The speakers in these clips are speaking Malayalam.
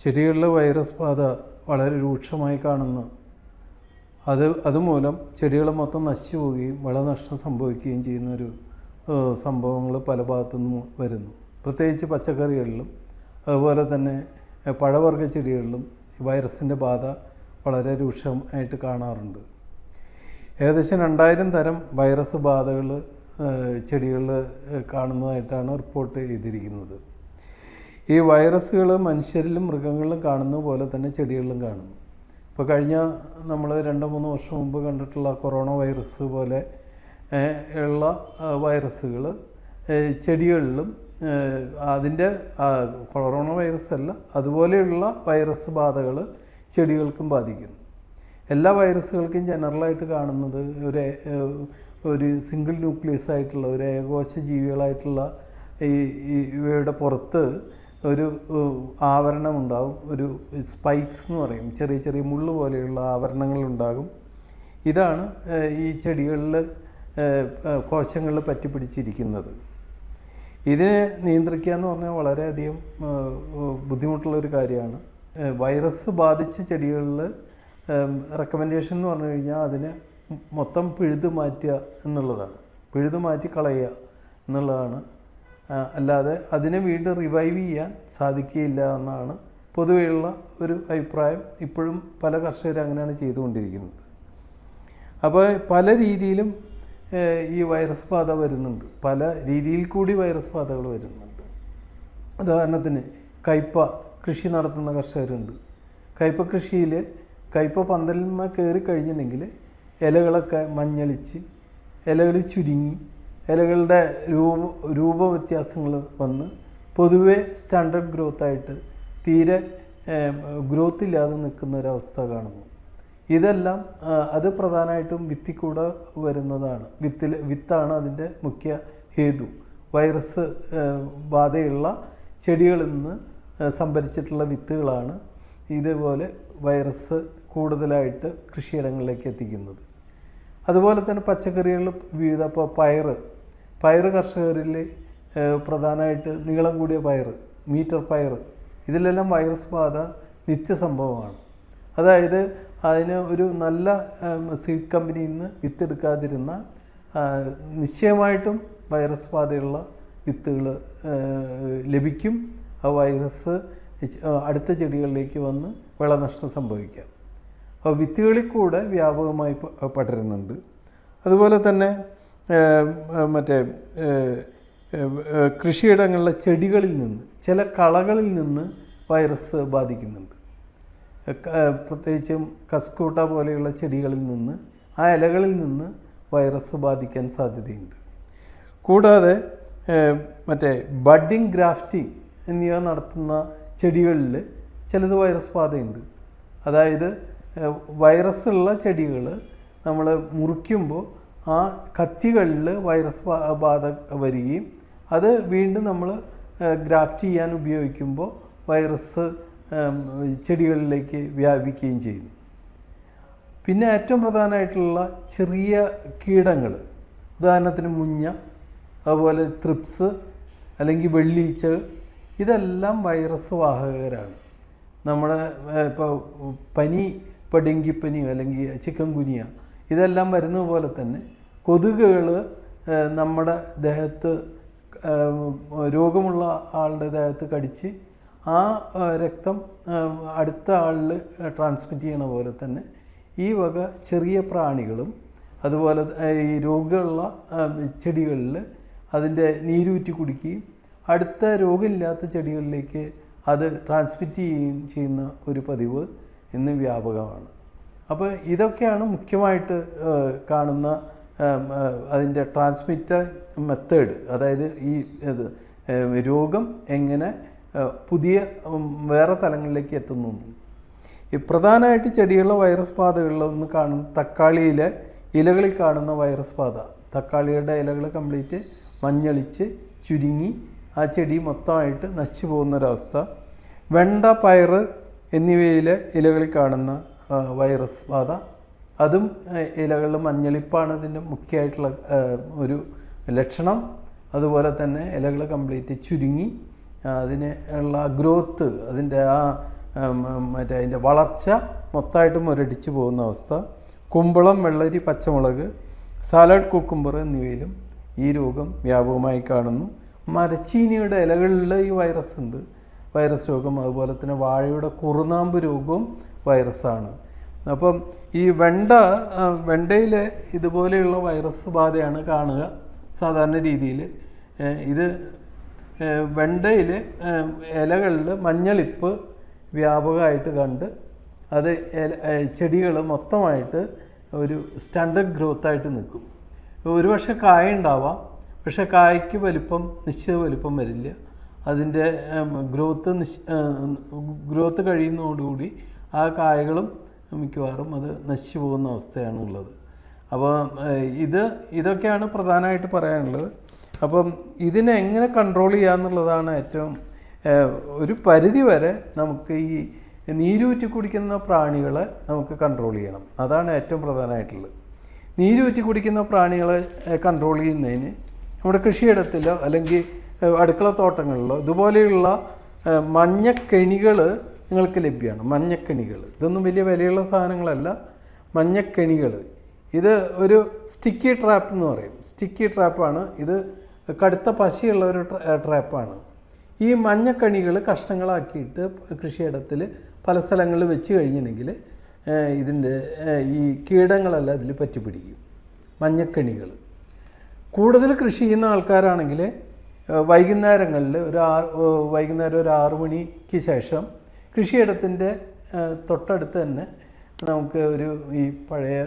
ചെടികളിലെ വൈറസ് ബാധ വളരെ രൂക്ഷമായി കാണുന്നു. അത് അതുമൂലം ചെടികൾ മൊത്തം നശിച്ചു പോവുകയും വിളനഷ്ടം സംഭവിക്കുകയും ചെയ്യുന്ന ഒരു സംഭവങ്ങൾ പല ഭാഗത്തു നിന്നും വരുന്നു. പ്രത്യേകിച്ച് പച്ചക്കറികളിലും അതുപോലെ തന്നെ പഴവർഗ ചെടികളിലും വൈറസിന്റെ ബാധ വളരെ രൂക്ഷമായിട്ട് കാണാറുണ്ട്. ഏകദേശം രണ്ടായിരം തരം വൈറസ് ബാധകൾ ചെടികളിൽ കാണുന്നതായിട്ടാണ് റിപ്പോർട്ട് ചെയ്തിരിക്കുന്നത്. ഈ വൈറസുകൾ മനുഷ്യരിലും മൃഗങ്ങളിലും കാണുന്ന പോലെ തന്നെ ചെടികളിലും കാണുന്നു. ഇപ്പോൾ കഴിഞ്ഞ നമ്മൾ രണ്ടോ മൂന്ന് വർഷം മുമ്പ് കണ്ടിട്ടുള്ള കൊറോണ വൈറസ് പോലെ ഉള്ള വൈറസുകൾ ചെടികളിലും അതിന്റെ കൊറോണ വൈറസ് അല്ല അതുപോലെയുള്ള വൈറസ് ബാധകൾ ചെടികൾക്കും ബാധിക്കുന്നു. എല്ലാ വൈറസുകൾക്കും ജനറലായിട്ട് കാണുന്നത് ഒരു ഒരു സിംഗിൾ ന്യൂക്ലിയസ് ആയിട്ടുള്ള ഒരു ഏകോശ ജീവികളായിട്ടുള്ള ഈ ഇവയുടെ പുറത്ത് ഒരു ആവരണം ആവരണമുണ്ടാകും ഒരു സ്പൈക്സ് എന്ന് പറയും. ചെറിയ ചെറിയ മുള്ളു പോലെയുള്ള ആവരണങ്ങളുണ്ടാകും. ഇതാണ് ഈ ചെടികളിൽ കോശങ്ങളിൽ പറ്റിപ്പിടിച്ചിരിക്കുന്നത്. ഇതിനെ നിയന്ത്രിക്കുക എന്ന് പറഞ്ഞാൽ വളരെയധികം ബുദ്ധിമുട്ടുള്ള ഒരു കാര്യമാണ്. വൈറസ് ബാധിച്ച ചെടികളിൽ റെക്കമെൻഡേഷൻ എന്ന് പറഞ്ഞു കഴിഞ്ഞാൽ അതിനെ മൊത്തം പിഴുതു മാറ്റുക എന്നുള്ളതാണ്. പിഴുതു മാറ്റി കളയുക എന്നുള്ളതാണ് അല്ലാതെ അതിനെ വീണ്ടും റിവൈവ് ചെയ്യാൻ സാധിക്കുകയില്ല എന്നാണ് പൊതുവെയുള്ള ഒരു അഭിപ്രായം ഇപ്പോഴും പല കർഷകരും അങ്ങനെയാണ് ചെയ്തുകൊണ്ടിരിക്കുന്നത്. അപ്പോൾ പല രീതിയിലും ഈ വൈറസ് ബാധ വരുന്നുണ്ട്. പല രീതിയിൽ കൂടി വൈറസ് ബാധകൾ വരുന്നുണ്ട്. ഉദാഹരണത്തിന് കയ്പ കൃഷി നടത്തുന്ന കർഷകരുണ്ട്. കയ്പ കൃഷിയിൽ കയ്പ പന്തലിന്മ കയറി കഴിഞ്ഞിട്ടുണ്ടെങ്കിൽ ഇലകളൊക്കെ മഞ്ഞളിച്ച് ഇലകൾ ചുരുങ്ങി ഇലകളുടെ രൂപ രൂപവ്യത്യാസങ്ങൾ വന്ന് പൊതുവെ സ്റ്റാൻഡേർഡ് ഗ്രോത്തായിട്ട് തീരെ ഗ്രോത്ത് ഇല്ലാതെ നിൽക്കുന്ന ഒരവസ്ഥ കാണുന്നു. ഇതെല്ലാം അത് പ്രധാനമായിട്ടും വിത്തിൽ കൂടെ വരുന്നതാണ്. വിത്തിൽ വിത്താണ് അതിന്റെ മുഖ്യ ഹേതു. വൈറസ് ബാധയുള്ള ചെടികളിൽ നിന്ന് സംഭരിച്ചിട്ടുള്ള വിത്തുകളാണ് ഇതേപോലെ വൈറസ് കൂടുതലായിട്ട് കൃഷിയിടങ്ങളിലേക്ക് എത്തിക്കുന്നത്. അതുപോലെ തന്നെ പച്ചക്കറികളിൽ വിവിധ ഇപ്പോൾ പയറ് പയറ് കർഷകരിൽ പ്രധാനമായിട്ട് നീളം കൂടിയ പയർ മീറ്റർ പയർ ഇതിലെല്ലാം വൈറസ് ബാധ നിത്യസംഭവമാണ് അതായത് അതിന് ഒരു നല്ല സീഡ് കമ്പനിയിൽ നിന്ന് വിത്തെടുക്കാതിരുന്ന നിശ്ചയമായിട്ടും വൈറസ് ബാധയുള്ള വിത്തുകൾ ലഭിക്കും. ആ വൈറസ് അടുത്ത ചെടികളിലേക്ക് വന്ന് വിളനഷ്ടം സംഭവിക്കാം. അപ്പോൾ വിത്തുകളിൽ കൂടെ വ്യാപകമായി പടരുന്നുണ്ട്. അതുപോലെ തന്നെ മറ്റേ കൃഷിയിടങ്ങളിലെ ചെടികളിൽ നിന്ന് ചില കളകളിൽ നിന്ന് വൈറസ് ബാധിക്കുന്നുണ്ട്. പ്രത്യേകിച്ചും കസ്കൂട്ട പോലെയുള്ള ചെടികളിൽ നിന്ന് ആ ഇലകളിൽ നിന്ന് വൈറസ് ബാധിക്കാൻ സാധ്യതയുണ്ട്. കൂടാതെ മറ്റേ ബഡിങ് ഗ്രാഫ്റ്റിംഗ് എന്നിവ നടത്തുന്ന ചെടികളിൽ ചിലത് വൈറസ് ബാധയുണ്ട്. അതായത് വൈറസ് ഉള്ള ചെടികൾ നമ്മൾ മുറിക്കുമ്പോൾ ആ കത്തികളിൽ വൈറസ് ബാധ വരികയും അത് വീണ്ടും നമ്മൾ ഗ്രാഫ്റ്റ് ചെയ്യാൻ ഉപയോഗിക്കുമ്പോൾ വൈറസ് ചെടികളിലേക്ക് വ്യാപിക്കുകയും ചെയ്യുന്നു. പിന്നെ ഏറ്റവും പ്രധാനമായിട്ടുള്ള ചെറിയ കീടങ്ങൾ ഉദാഹരണത്തിന് മുഞ്ഞ അതുപോലെ ത്രിപ്സ് അല്ലെങ്കിൽ വെള്ളീച്ചകൾ ഇതെല്ലാം വൈറസ് വാഹകരാണ്. നമ്മുടെ ഇപ്പോൾ പനി ഇപ്പോൾ ഡെങ്കിപ്പനിയോ അല്ലെങ്കിൽ ചിക്കൻ ഗുനിയ ഇതെല്ലാം വരുന്നത് പോലെ തന്നെ കൊതുകുകൾ നമ്മുടെ ദേഹത്ത് രോഗമുള്ള ആളുടെ ദേഹത്ത് കടിച്ച് ആ രക്തം അടുത്ത ആളിൽ ട്രാൻസ്മിറ്റ് ചെയ്യണ പോലെ തന്നെ ഈ വക ചെറിയ പ്രാണികളും അതുപോലെ ഈ രോഗമുള്ള ചെടികളിൽ അതിന്റെ നീരൂറ്റി കുടിക്കുകയും അടുത്ത രോഗമില്ലാത്ത ചെടികളിലേക്ക് അത് ട്രാൻസ്മിറ്റ് ചെയ്യുകയും ചെയ്യുന്ന ഒരു പതിവ് ഇന്ന് വ്യാപകമാണ്. അപ്പോൾ ഇതൊക്കെയാണ് മുഖ്യമായിട്ട് കാണുന്ന അതിന്റെ ട്രാൻസ്മിറ്റർ മെത്തേഡ് അതായത് ഈ ഇത് രോഗം എങ്ങനെ പുതിയ വേറെ തലങ്ങളിലേക്ക് എത്തുന്നു ഈ പ്രധാനമായിട്ട് ചെടികളിലെ വൈറസ് ബാധകളിലൊന്ന് കാണുന്ന തക്കാളിയിലെ ഇലകളിൽ കാണുന്ന വൈറസ് ബാധ. തക്കാളിയുടെ ഇലകൾ കംപ്ലീറ്റ് മഞ്ഞളിച്ച് ചുരുങ്ങി ആ ചെടി മൊത്തമായിട്ട് നശിച്ചു പോകുന്നൊരവസ്ഥ വെണ്ട പയറ് എന്നിവയിലെ ഇലകളിൽ കാണുന്ന വൈറസ് ബാധ. അതും ഇലകളിൽ മഞ്ഞളിപ്പാണ് ഇതിന്റെ മുഖ്യമായിട്ടുള്ള ഒരു ലക്ഷണം. അതുപോലെ തന്നെ ഇലകൾ കംപ്ലീറ്റ് ചുരുങ്ങി. അതിന് ഉള്ള ഗ്രോത്ത് അതിന്റെ ആ മറ്റേ അതിന്റെ വളർച്ച മൊത്തമായിട്ട് മുരടിച്ചു പോകുന്ന അവസ്ഥ. കുമ്പളം വെള്ളരി പച്ചമുളക് സാലഡ് കുക്കുംബർ എന്നിവയിലും ഈ രോഗം വ്യാപകമായി കാണുന്നു. മരച്ചീനിയുടെ ഇലകളിൽ ഈ വൈറസ് ഉണ്ട്. വൈറസ് രോഗം അതുപോലെ തന്നെ വാഴയുടെ കുറുനാമ്പ് രോഗവും വൈറസാണ്. അപ്പം ഈ വെണ്ട വെണ്ടയിൽ ഇതുപോലെയുള്ള വൈറസ് ബാധയാണ് കാണുക സാധാരണ രീതിയിൽ ഇത് വെണ്ടയിൽ ഇലകളിൽ മഞ്ഞളിപ്പ് വ്യാപകമായിട്ട് കണ്ട് അത് ചെടികൾ മൊത്തമായിട്ട് ഒരു സ്റ്റാൻഡേർഡ് ഗ്രോത്തായിട്ട് നിൽക്കും. ഒരു പക്ഷേ കായ ഉണ്ടാവാം പക്ഷേ കായ്ക്ക് വലിപ്പം നിശ്ചിത വലിപ്പം വരില്ല. അതിന്റെ ഗ്രോത്ത് നിശ് ഗ്രോത്ത് കഴിയുന്നതോടുകൂടി ആ കായകളും മിക്കവാറും അത് നശിച്ചു പോകുന്ന അവസ്ഥയാണ് ഉള്ളത് അപ്പോൾ ഇത് ഇതൊക്കെയാണ് പ്രധാനമായിട്ട് പറയാനുള്ളത്. അപ്പം ഇതിനെ എങ്ങനെ കൺട്രോൾ ചെയ്യാന്നുള്ളതാണ് ഏറ്റവും ഒരു പരിധി വരെ നമുക്ക് ഈ നീരൂറ്റി കുടിക്കുന്ന പ്രാണികളെ നമുക്ക് കൺട്രോൾ ചെയ്യണം. അതാണ് ഏറ്റവും പ്രധാനമായിട്ടുള്ളത്. നീരൂറ്റി കുടിക്കുന്ന പ്രാണികളെ കൺട്രോൾ ചെയ്യുന്നതിന് നമ്മുടെ കൃഷിയിടത്തിലോ അല്ലെങ്കിൽ അടുക്കള തോട്ടങ്ങളിലോ ഇതുപോലെയുള്ള മഞ്ഞക്കെണികൾ നിങ്ങൾക്ക് ലഭ്യമാണ്. മഞ്ഞക്കെണികൾ. ഇതൊന്നും വലിയ വിലയുള്ള സാധനങ്ങളല്ല. മഞ്ഞക്കെണികൾ. ഇത് ഒരു സ്റ്റിക്കി ട്രാപ്പ് എന്ന് പറയും. സ്റ്റിക്കി ട്രാപ്പാണ് ഇത് കടുത്ത പശയുള്ള ഒരു ട്ര- ട്രാപ്പാണ് ഈ മഞ്ഞക്കണികൾ കഷ്ണങ്ങളാക്കിയിട്ട് കൃഷിയിടത്തിൽ പല സ്ഥലങ്ങളിൽ വെച്ച് കഴിഞ്ഞിട്ടുണ്ടെങ്കിൽ ഇതിന്റെ ഈ കീടങ്ങളെല്ലാം ഇതിൽ പറ്റിപ്പിടിക്കും. മഞ്ഞക്കണികൾ. കൂടുതൽ കൃഷി ചെയ്യുന്ന ആൾക്കാരാണെങ്കിൽ വൈകുന്നേരങ്ങളിൽ ഒരു ആറ് വൈകുന്നേരം ഒരു ആറു മണിക്ക് ശേഷം കൃഷിയിടത്തിന്റെ തൊട്ടടുത്ത് തന്നെ നമുക്ക് ഒരു ഈ പഴയ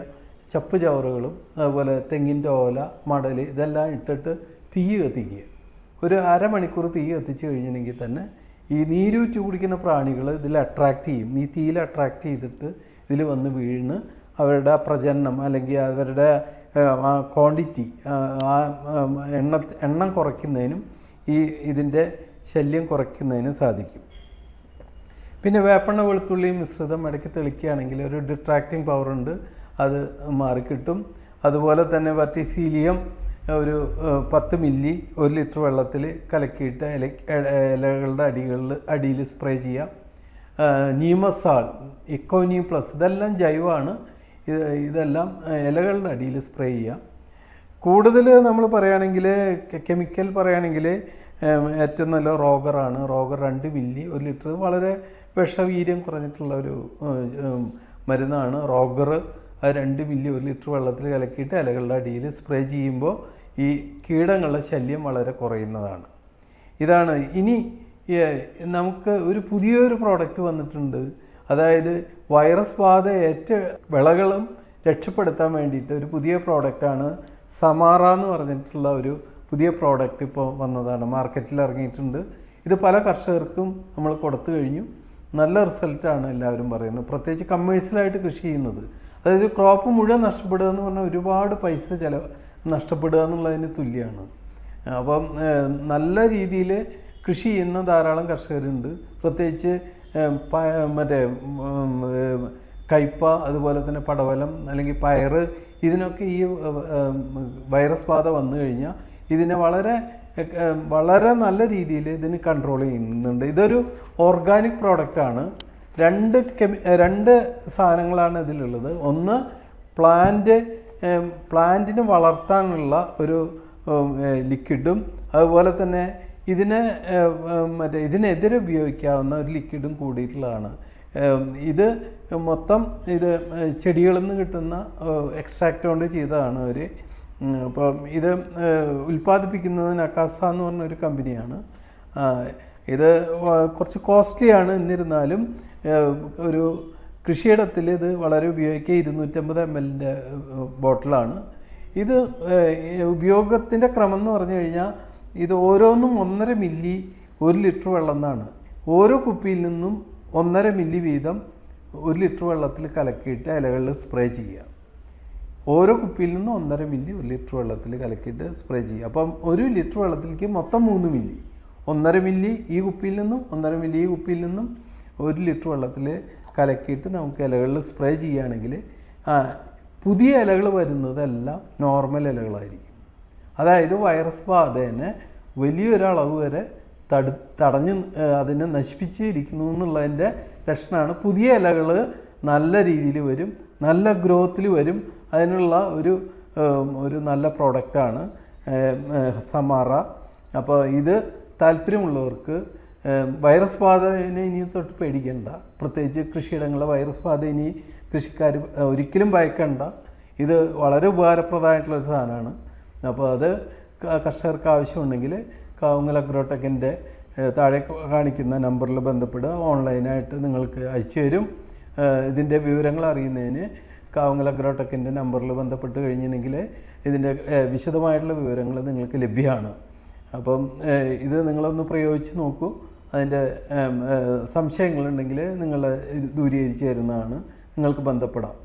ചപ്പ് ചവറുകളും അതുപോലെ തെങ്ങിന്റെ ഓല മടൽ ഇതെല്ലാം ഇട്ടിട്ട് തീ കത്തിക്കുക. ഒരു അരമണിക്കൂർ തീ കത്തിച്ച് കഴിഞ്ഞെങ്കിൽ തന്നെ ഈ നീരൂറ്റി കുടിക്കുന്ന പ്രാണികൾ ഇതിൽ അട്രാക്റ്റ് ചെയ്യും. ഈ തീയിൽ അട്രാക്റ്റ് ചെയ്തിട്ട് ഇതിൽ വന്ന് വീണ് അവരുടെ പ്രജനനം അല്ലെങ്കിൽ അവരുടെ ആ ക്വാണ്ടിറ്റി ആ എണ്ണ എണ്ണം കുറയ്ക്കുന്നതിനും ഈ ഇതിന്റെ ശല്യം കുറയ്ക്കുന്നതിനും സാധിക്കും. പിന്നെ വേപ്പെണ്ണ വെളുത്തുള്ളിയും മിശ്രിതം ഇടയ്ക്ക് തെളിക്കുകയാണെങ്കിൽ ഒരു ഡിട്രാക്റ്റിംഗ് പവർ ഉണ്ട്. അത് മാറിക്കിട്ടും. അതുപോലെ തന്നെ വറ്റിസീലിയം ഒരു പത്ത് മില്ലി ഒരു ലിറ്റർ വെള്ളത്തിൽ കലക്കിയിട്ട് ഇല ഇലകളുടെ അടികളിൽ അടിയിൽ സ്പ്രേ ചെയ്യാം. നീമസാൾ ഇക്കോനി പ്ലസ് ഇതെല്ലാം ജൈവമാണ്. ഇത് ഇതെല്ലാം ഇലകളുടെ അടിയിൽ സ്പ്രേ ചെയ്യാം. കൂടുതൽ നമ്മൾ പറയുകയാണെങ്കിൽ കെമിക്കൽ പറയുകയാണെങ്കിൽ ഏറ്റവും നല്ല റോഗറാണ്. റോഗർ രണ്ട് മില്ലി ഒരു ലിറ്റർ. വളരെ വിഷവീര്യം കുറഞ്ഞിട്ടുള്ള ഒരു മരുന്നാണ്. റോഗർ അത് രണ്ട് മില്ലി ഒരു ലിറ്റർ വെള്ളത്തിൽ കലക്കിയിട്ട് ഇലകളുടെ അടിയിൽ സ്പ്രേ ചെയ്യുമ്പോൾ ഈ കീടങ്ങളുടെ ശല്യം വളരെ കുറയുന്നതാണ്. ഇതാണ്. ഇനി നമുക്ക് ഒരു പുതിയൊരു പ്രോഡക്റ്റ് വന്നിട്ടുണ്ട്. അതായത് വൈറസ് ബാധ ഏറ്റ വിളകളും രക്ഷപ്പെടുത്താൻ വേണ്ടിയിട്ട് ഒരു പുതിയ പ്രോഡക്റ്റാണ് സമാറ എന്ന് പറഞ്ഞിട്ടുള്ള ഒരു പുതിയ പ്രോഡക്റ്റ് ഇപ്പോൾ വന്നതാണ്. മാർക്കറ്റിൽ ഇറങ്ങിയിട്ടുണ്ട്. ഇത് പല കർഷകർക്കും നമ്മൾ കൊടുത്തു കഴിഞ്ഞു. നല്ല റിസൾട്ടാണ് എല്ലാവരും പറയുന്നത്. പ്രത്യേകിച്ച് കമേഴ്ഷ്യലായിട്ട് കൃഷി ചെയ്യുന്നത്. അതായത് ക്രോപ്പ് മുഴുവൻ നഷ്ടപ്പെടുക എന്ന് പറഞ്ഞാൽ ഒരുപാട് പൈസ ചില നഷ്ടപ്പെടുക എന്നുള്ളതിന് തുല്യമാണ് അപ്പം നല്ല രീതിയിൽ കൃഷി ചെയ്യുന്ന ധാരാളം കർഷകരുണ്ട്. പ്രത്യേകിച്ച് മറ്റേ കയ്പ അതുപോലെ തന്നെ പടവലം അല്ലെങ്കിൽ പയറ് ഇതിനൊക്കെ ഈ വൈറസ് ബാധ വന്നു കഴിഞ്ഞാൽ ഇതിനെ വളരെ വളരെ നല്ല രീതിയിൽ ഇതിന് കൺട്രോൾ ചെയ്യുന്നുണ്ട്. ഇതൊരു ഓർഗാനിക് പ്രോഡക്റ്റാണ് രണ്ട് കെമി രണ്ട് സാധനങ്ങളാണ് ഇതിലുള്ളത്. ഒന്ന് പ്ലാന്റ് പ്ലാന്റിന് വളർത്താനുള്ള ഒരു ലിക്വിഡും അതുപോലെ തന്നെ ഇതിനെ മറ്റേ ഇതിനെതിരെ ഉപയോഗിക്കാവുന്ന ഒരു ലിക്വിഡും കൂടിയിട്ടുള്ളതാണ്. ഇത് മൊത്തം ഇത് ചെടികളിൽ നിന്ന് കിട്ടുന്ന എക്സ്ട്രാക്റ്റ് കൊണ്ട് ചെയ്തതാണ് അവർ അപ്പം ഇത് ഉൽപ്പാദിപ്പിക്കുന്നതിന് ഉൽപ്പാദിപ്പിക്കുന്നത് നക്കാസ എന്ന് പറഞ്ഞ ഒരു കമ്പനിയാണ് ഇത് കുറച്ച് കോസ്റ്റ്ലിയാണ് എന്നിരുന്നാലും ഒരു കൃഷിയിടത്തിൽ ഇത് വളരെ ഉപയോഗിക്കുക. ഇരുന്നൂറ്റമ്പത് എം എല്ലിന്റെ ബോട്ടിലാണ്. ഇത് ഉപയോഗത്തിന്റെ ക്രമം എന്ന് പറഞ്ഞു കഴിഞ്ഞാൽ ഇത് ഓരോന്നും ഒന്നര മില്ലി ഒരു ലിറ്റർ വെള്ളം എന്നാണ് ഓരോ കുപ്പിയിൽ നിന്നും ഒന്നര മില്ലി വീതം ഒരു ലിറ്റർ വെള്ളത്തിൽ കലക്കിയിട്ട് ഇലകളിൽ സ്പ്രേ ചെയ്യുക. ഓരോ കുപ്പിയിൽ നിന്നും ഒന്നര മില്ലി ഒരു ലിറ്റർ വെള്ളത്തിൽ കലക്കിയിട്ട് സ്പ്രേ ചെയ്യുക. അപ്പം ഒരു ലിറ്റർ വെള്ളത്തിലേക്ക് മൊത്തം മൂന്ന് മില്ലി. ഒന്നര മില്ലി ഈ കുപ്പിയിൽ നിന്നും ഒന്നര മില്ലി ഈ കുപ്പിയിൽ നിന്നും ഒരു ലിറ്റർ വെള്ളത്തിൽ കലക്കിയിട്ട് നമുക്ക് ഇലകളിൽ സ്പ്രേ ചെയ്യുകയാണെങ്കിൽ പുതിയ ഇലകൾ വരുന്നതെല്ലാം നോർമൽ ഇലകളായിരിക്കും. അതായത് വൈറസ് ബാധേനെ വലിയൊരളവ് വരെ തടു തടഞ്ഞ് അതിനെ നശിപ്പിച്ചിരിക്കുന്നു എന്നുള്ളതിന്റെ ലക്ഷണമാണ്. പുതിയ ഇലകൾ നല്ല രീതിയിൽ വരും നല്ല ഗ്രോത്തിൽ വരും അതിനുള്ള ഒരു ഒരു നല്ല പ്രോഡക്റ്റാണ് സമാറ അപ്പോൾ ഇത് താല്പര്യമുള്ളവർക്ക് വൈറസ് ബാധനെ ഇനി തൊട്ട് പേടിക്കണ്ട. പ്രത്യേകിച്ച് കൃഷിയിടങ്ങളിലെ വൈറസ് ബാധ ഇനി കൃഷിക്കാർ ഒരിക്കലും ഭയക്കണ്ട. ഇത് വളരെ ഉപകാരപ്രദമായിട്ടുള്ള ഒരു സാധനമാണ്. അപ്പോൾ അത് കർഷകർക്ക് ആവശ്യമുണ്ടെങ്കിൽ കാവുങ്ങൽ അഗ്രോടെക്കിന്റെ താഴെ കാണിക്കുന്ന നമ്പറിൽ ബന്ധപ്പെടുക. ഓൺലൈനായിട്ട് നിങ്ങൾക്ക് അയച്ചു തരും. ഇതിന്റെ വിവരങ്ങൾ അറിയുന്നതിന് കാവുങ്ങൽ അഗ്രോടെക്കിന്റെ നമ്പറിൽ ബന്ധപ്പെട്ട് കഴിഞ്ഞിട്ടുണ്ടെങ്കിൽ ഇതിന്റെ വിശദമായിട്ടുള്ള വിവരങ്ങൾ നിങ്ങൾക്ക് ലഭ്യമാണ്. അപ്പം ഇത് നിങ്ങളൊന്ന് പ്രയോഗിച്ച് നോക്കൂ. അതിന്റെ സംശയങ്ങളുണ്ടെങ്കിൽ നിങ്ങൾ ദൂരീകരിച്ച് തരുന്നതാണ്. നിങ്ങൾക്ക് ബന്ധപ്പെടാം.